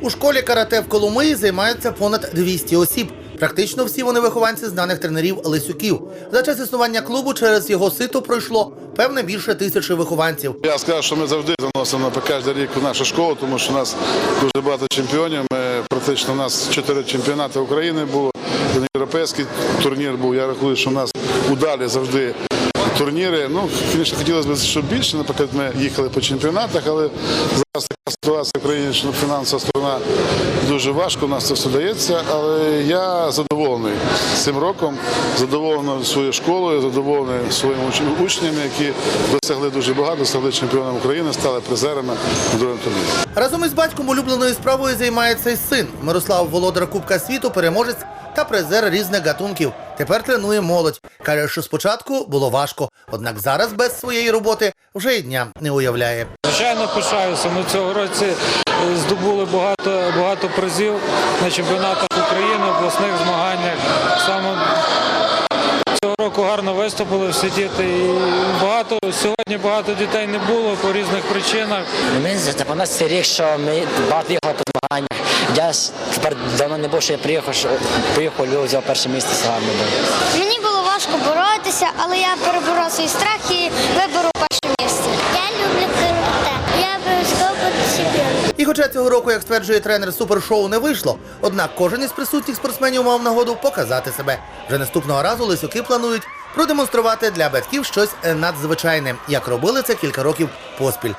У школі карате в Коломиї займаються понад 200 осіб. Практично всі вони вихованці знаних тренерів Лисюків. За час існування клубу через його сито пройшло певне більше тисячі вихованців. Я скажу, що ми завжди заносимо на кожен рік у нашу школу, тому що у нас дуже багато чемпіонів. Ми практично у нас чотири чемпіонати України було. Європейський турнір був. Я рахую, що у нас удалі завжди турніри. Ну, звісно, хотілося б, щоб більше. Наприклад, ми їхали по чемпіонатах, але зараз така ситуація в країні, що фінансова сторона дуже важко. У нас це все дається. Але я задоволений цим роком, задоволений своєю школою, задоволений своїми уч- учнями, які досягли дуже багато, досягли чемпіоном України, стали призерами на другому турнірі. Разом із батьком улюбленою справою займається й син. Мирослав Володар Кубка світу, переможець та призер різних гатунків. Тепер тренує молодь. Каже, що спочатку було важко, однак зараз без своєї роботи вже й дня не уявляє. Звичайно, пишаюся. Ми цього році е, здобули багато, багато призів на чемпіонатах України, обласних змаганнях. Саме цього року гарно виступили всі діти. І багато сьогодні багато дітей не було по різних причинах. Мені за 12 рік, що ми багато їхали по змаганнях. Я тепер давно не був, що я приїхав, що приїхав, Львів, взяв перше місце саме. Мені було важко боротися, але я переборов свій страх і вибору перше місце. Я люблю карате. Я обов'язково буду чемпіоном. І хоча цього року, як стверджує тренер, супершоу не вийшло, однак кожен із присутніх спортсменів мав нагоду показати себе. Вже наступного разу лисюки планують продемонструвати для батьків щось надзвичайне, як робили це кілька років поспіль.